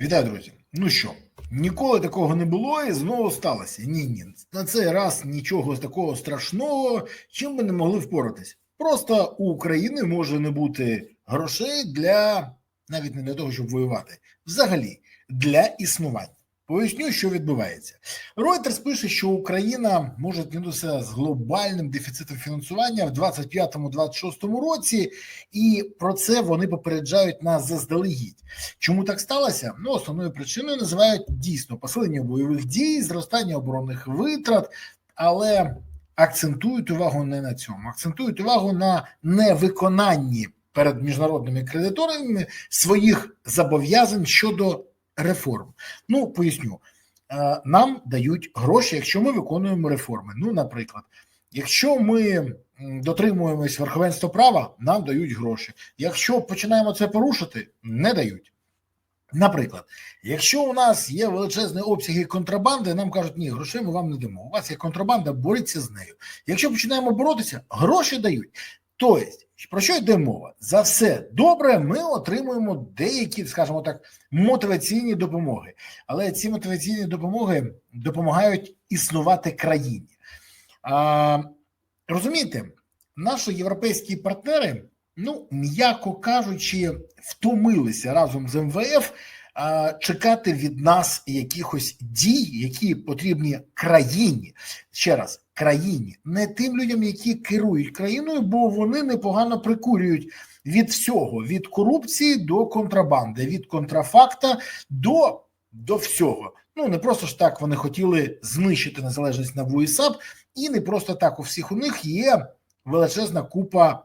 Вітаю, друзі. Ну що, ніколи такого не було і знову сталося. Ні, ні. На цей раз нічого такого страшного, чим ми не могли впоратись. Просто у України може не бути грошей для навіть не для того, щоб воювати, взагалі для існування. Поясню, що відбувається. Reuters пише, що Україна може зіткнутися з глобальним дефіцитом фінансування в 25-26 році, і про це вони попереджають нас заздалегідь. Чому так сталося? Ну, основною причиною називають дійсно посилення бойових дій, зростання оборонних витрат, але акцентують увагу не на цьому, акцентують увагу на невиконанні перед міжнародними кредиторами своїх зобов'язань щодо реформ. Ну, поясню, Е, нам дають гроші, якщо ми виконуємо реформи. Ну, наприклад, якщо ми дотримуємось верховенства права, нам дають гроші. Якщо починаємо це порушити, не дають. Наприклад, якщо у нас є величезні обсяги контрабанди, нам кажуть, ні, грошей ми вам не дамо. У вас є контрабанда, боріться з нею. Якщо починаємо боротися, гроші дають. Тобто, про що йде мова? За все добре, ми отримуємо деякі, скажімо так, мотиваційні допомоги. Але ці мотиваційні допомоги допомагають існувати країні. А, розумієте, наші європейські партнери, ну м'яко кажучи, втомилися разом з МВФ а, чекати від нас якихось дій, які потрібні країні. Ще раз, країні, не тим людям, які керують країною, бо вони непогано прикурюють від всього: від корупції до контрабанди, від контрафакта до, до всього. Ну не просто ж так вони хотіли знищити незалежність НАБУ і САП, і не просто так у всіх у них є величезна купа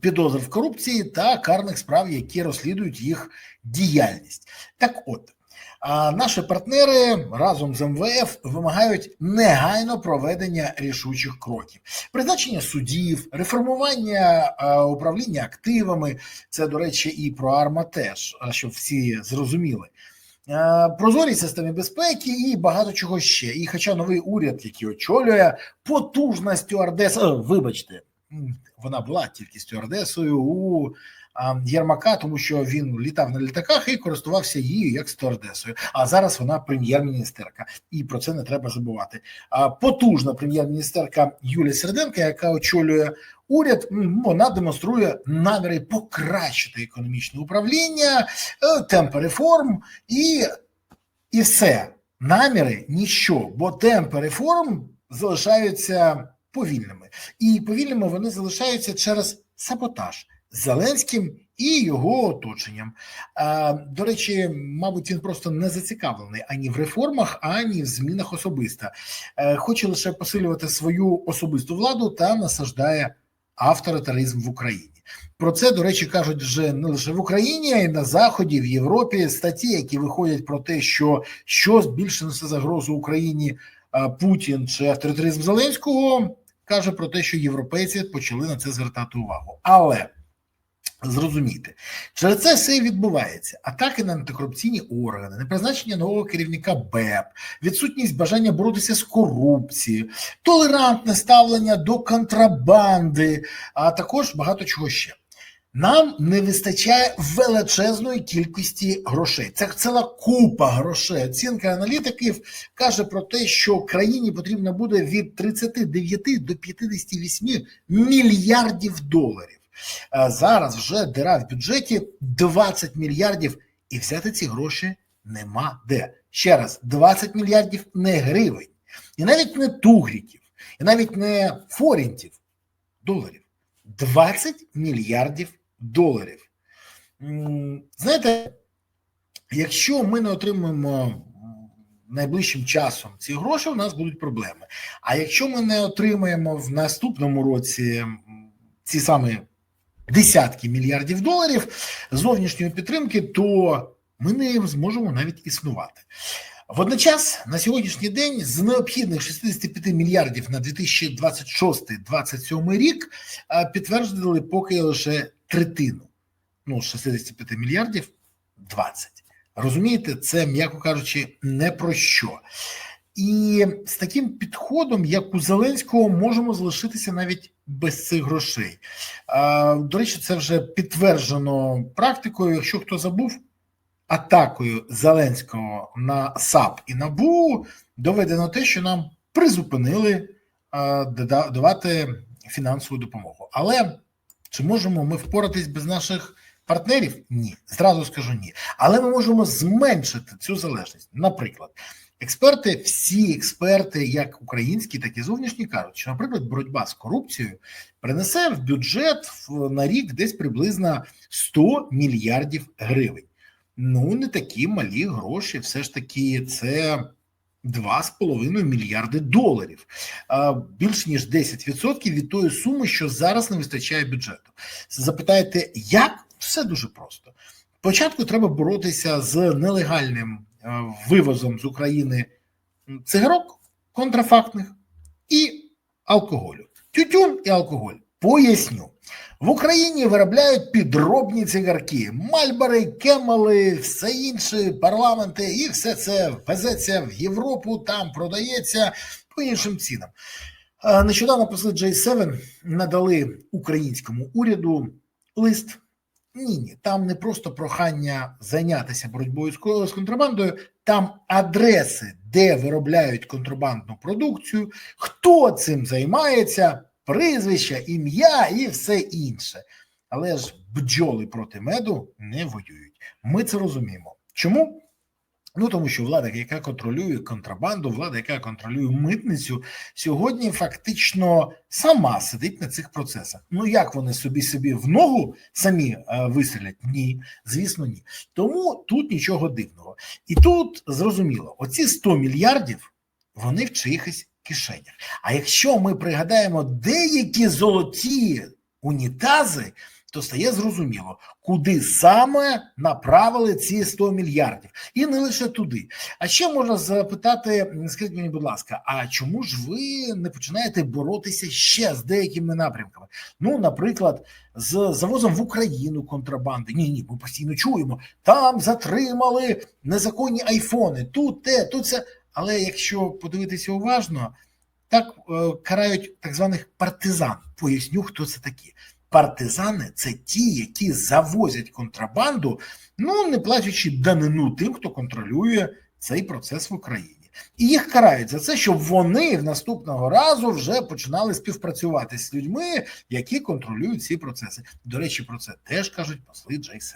підозр в корупції та карних справ, які розслідують їх діяльність. Так от. А наші партнери разом з МВФ вимагають негайно проведення рішучих кроків, призначення судів, реформування управління активами. Це, до речі, і про АРМА теж, а, щоб всі зрозуміли. Прозорі системи безпеки і багато чого ще. І хоча новий уряд, який очолює потужна стюардеса, вибачте, вона була тільки стюардесою у Єрмака, тому що він літав на літаках і користувався її як стюардесою. А зараз вона прем'єр-міністерка, і про це не треба забувати. Потужна прем'єр-міністерка Юлія Серденка, яка очолює уряд, вона демонструє наміри покращити економічне управління, е, темпи реформ і, і все. Наміри ніщо, бо темпи реформ залишаються повільними, і повільними вони залишаються через саботаж. Зеленським і його оточенням. До речі, мабуть, він просто не зацікавлений ані в реформах, ані в змінах особисто. Е, Хоче лише посилювати свою особисту владу та насаждає авторитаризм в Україні. Про це, до речі, кажуть вже не лише в Україні, а й на Заході, в Європі статті, які виходять про те, що що більше несе загрозу Україні Путін чи авторитаризм Зеленського, каже про те, що європейці почали на це звертати увагу. Але Зрозуміти, через це все відбувається: атаки на антикорупційні органи, непризначення нового керівника БЕП, відсутність бажання боротися з корупцією, толерантне ставлення до контрабанди, а також багато чого ще. Нам не вистачає величезної кількості грошей. Це ціла купа грошей. Оцінка аналітиків каже про те, що країні потрібно буде від 39 до 58 мільярдів доларів. А Зараз вже дира в бюджеті 20 мільярдів, і взяти ці гроші нема де. Ще раз, 20 мільярдів не гривень, і навіть не тугріків, і навіть не форінтів, доларів. 20 мільярдів доларів. Знаєте, якщо ми не отримаємо найближчим часом ці гроші, у нас будуть проблеми. А якщо ми не отримаємо в наступному році ці самі десятки мільярдів доларів зовнішньої підтримки, то ми не зможемо навіть існувати. Водночас на сьогоднішній день з необхідних 65 мільярдів на 2026-2027 рік підтвердили поки лише третину. Ну, з 65 мільярдів 20. Розумієте, це, м'яко кажучи, не про що. І з таким підходом, як у Зеленського, можемо залишитися навіть без цих грошей. До речі, це вже підтверджено практикою. Якщо хто забув, атакою Зеленського на САП і НАБУ доведено те, що нам призупинили давати фінансову допомогу. Але чи можемо ми впоратись без наших партнерів? Ні, зразу скажу ні. Але ми можемо зменшити цю залежність. Наприклад, експерти, всі експерти, як українські, так і зовнішні, кажуть, що, наприклад, боротьба з корупцією принесе в бюджет на рік десь приблизно 100 мільярдів гривень. Ну, не такі малі гроші, все ж таки, це 2,5 мільярди доларів, більш ніж 10% від тої суми, що зараз не вистачає бюджету. Запитаєте, як? Все дуже просто. Спочатку треба боротися з нелегальним вивозом з України цигарок контрафактних і алкоголю. Тютюн і алкоголь. Поясню. В Україні виробляють підробні цигарки, мальбори, кемали, все інше, парламенти, і все це везеться в Європу, там продається по іншим цінам. Е, Нещодавно посли J7 надали українському уряду лист. Ні, ні, там не просто прохання зайнятися боротьбою з контрабандою, там адреси, де виробляють контрабандну продукцію, хто цим займається, прізвища, ім'я і все інше. Але ж бджоли проти меду не воюють. Ми це розуміємо. Чому? Ну тому що влада, яка контролює контрабанду, влада, яка контролює митницю, сьогодні фактично сама сидить на цих процесах. Ну як вони собі собі в ногу самі е, вистрілять? Ні, звісно, ні. Тому тут нічого дивного. І тут зрозуміло, оці 100 мільярдів вони в чиїхось кишенях. А якщо ми пригадаємо деякі золоті унітази, то стає зрозуміло, куди саме направили ці 100 мільярдів, і не лише туди. А ще можна запитати: скажіть мені, будь ласка, а чому ж ви не починаєте боротися ще з деякими напрямками? Ну, наприклад, з завозом в Україну контрабанди. Ні, ні, ми постійно чуємо. Там затримали незаконні айфони, тут те, тут це. Але якщо подивитися уважно, так е, карають так званих партизан. Поясню, хто це такі. Партизани це ті, які завозять контрабанду, ну не платячи данину тим, хто контролює цей процес в Україні. І їх карають за це, щоб вони в наступного разу вже починали співпрацювати з людьми, які контролюють ці процеси. До речі, про це теж кажуть посли J7.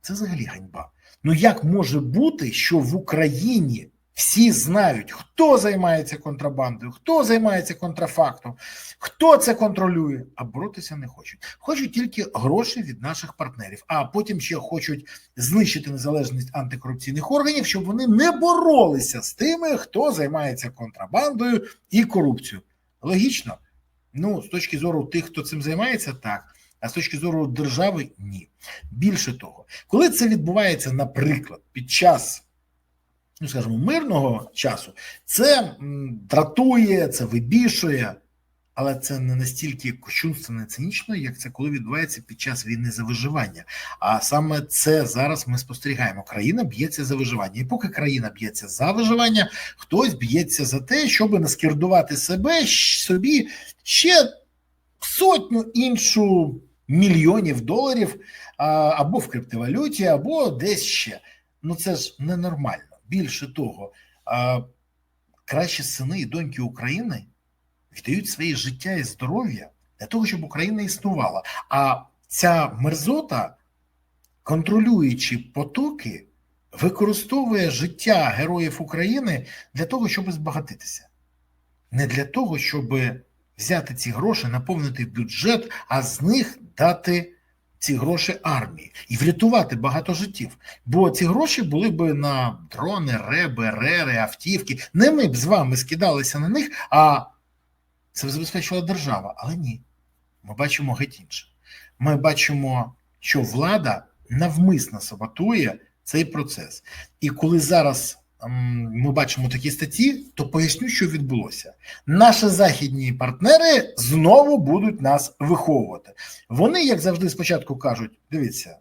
Це взагалі ганьба. Ну як може бути, що в Україні всі знають, хто займається контрабандою, хто займається контрафактом, хто це контролює, а боротися не хочуть. Хочуть тільки гроші від наших партнерів, а потім ще хочуть знищити незалежність антикорупційних органів, щоб вони не боролися з тими, хто займається контрабандою і корупцією. Логічно. Ну, з точки зору тих, хто цим займається, так. А з точки зору держави ні. Більше того, коли це відбувається, наприклад, під час ну скажімо, мирного часу, це дратує, це вибішує, але це не настільки кощунственно цинічно, як це коли відбувається під час війни за виживання. А саме це зараз ми спостерігаємо. Країна б'ється за виживання. І поки країна б'ється за виживання, хтось б'ється за те, щоб наскердувати себе собі ще сотню іншу мільйонів доларів або в криптовалюті, або десь ще. Ну це ж ненормально. Більше того, кращі сини і доньки України віддають своє життя і здоров'я для того, щоб Україна існувала. А ця мерзота, контролюючи потоки, використовує життя героїв України для того, щоб збагатитися. Не для того, щоб взяти ці гроші, наповнити бюджет, а з них дати ці гроші армії і врятувати багато життів. Бо ці гроші були б на дрони, реби, рери, автівки. Не ми б з вами скидалися на них, а це б забезпечувала держава. Але ні. Ми бачимо геть інше. Ми бачимо, що влада навмисно саботує цей процес. І коли зараз ми бачимо такі статті, то поясню, що відбулося. Наші західні партнери знову будуть нас виховувати. Вони, як завжди, спочатку кажуть: дивіться,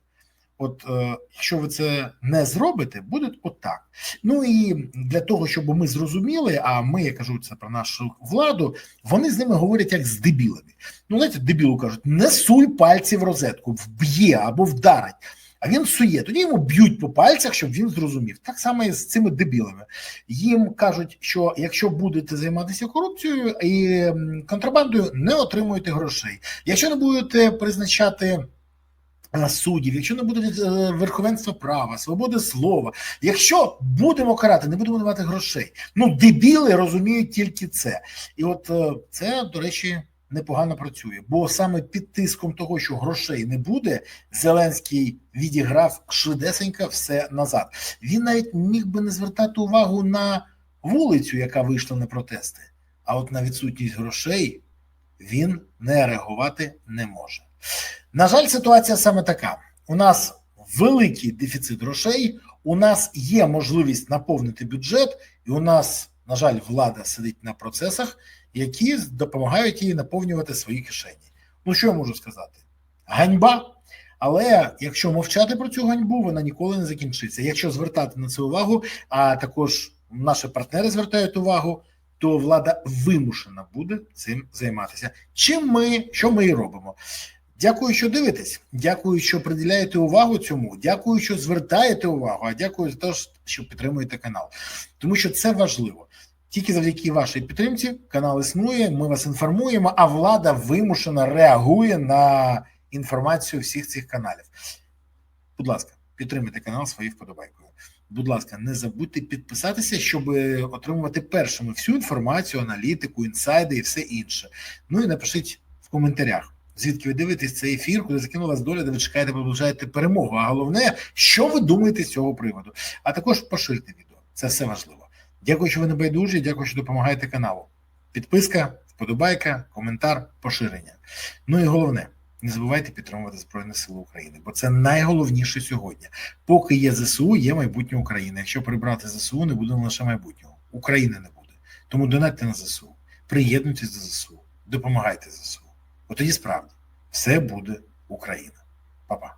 от е, якщо ви це не зробите, буде отак. Ну і для того, щоб ми зрозуміли, а ми, я кажу це про нашу владу, вони з ними говорять як з дебілами. Ну, знаєте, дебілу кажуть, не суй пальці в розетку, вб'є або вдарить. А він сує. Тоді йому б'ють по пальцях, щоб він зрозумів. Так само і з цими дебілами. Їм кажуть, що якщо будете займатися корупцією і контрабандою, не отримуєте грошей. Якщо не будете призначати. Е, суддів, якщо не буде е, верховенства права, свободи слова, якщо будемо карати, не будемо давати грошей. Ну дебіли розуміють тільки це, і от е, це до речі непогано працює, бо саме під тиском того, що грошей не буде, Зеленський відіграв швидесенько все назад. Він навіть міг би не звертати увагу на вулицю, яка вийшла на протести. А от на відсутність грошей він не реагувати не може. На жаль, ситуація саме така: у нас великий дефіцит грошей, у нас є можливість наповнити бюджет, і у нас, на жаль, влада сидить на процесах, які допомагають їй наповнювати свої кишені. Ну що я можу сказати? Ганьба. Але якщо мовчати про цю ганьбу, вона ніколи не закінчиться. Якщо звертати на це увагу, а також наші партнери звертають увагу, то влада вимушена буде цим займатися. Чим ми що ми і робимо? Дякую, що дивитесь. Дякую, що приділяєте увагу цьому. Дякую, що звертаєте увагу. А дякую за те, що підтримуєте канал, тому що це важливо. Тільки завдяки вашій підтримці канал існує. Ми вас інформуємо, а влада вимушено реагує на інформацію всіх цих каналів. Будь ласка, підтримайте канал своєю вподобайкою. Будь ласка, не забудьте підписатися, щоб отримувати першими всю інформацію, аналітику, інсайди і все інше. Ну і напишіть в коментарях звідки ви дивитесь цей ефір, куди закинулась доля, де ви чекаєте, продовжаєте перемогу. А головне, що ви думаєте з цього приводу? А також поширте відео. Це все важливо. Дякую, що ви не байдужі. Дякую, що допомагаєте каналу. Підписка, вподобайка, коментар, поширення. Ну і головне. Не забувайте підтримувати Збройні Сили України, бо це найголовніше сьогодні. Поки є ЗСУ, є майбутнє України. Якщо прибрати ЗСУ, не буде лише майбутнього. України не буде. Тому донатьте на ЗСУ, приєднуйтесь до ЗСУ, допомагайте ЗСУ. От тоді справді все буде Україна. Па-па.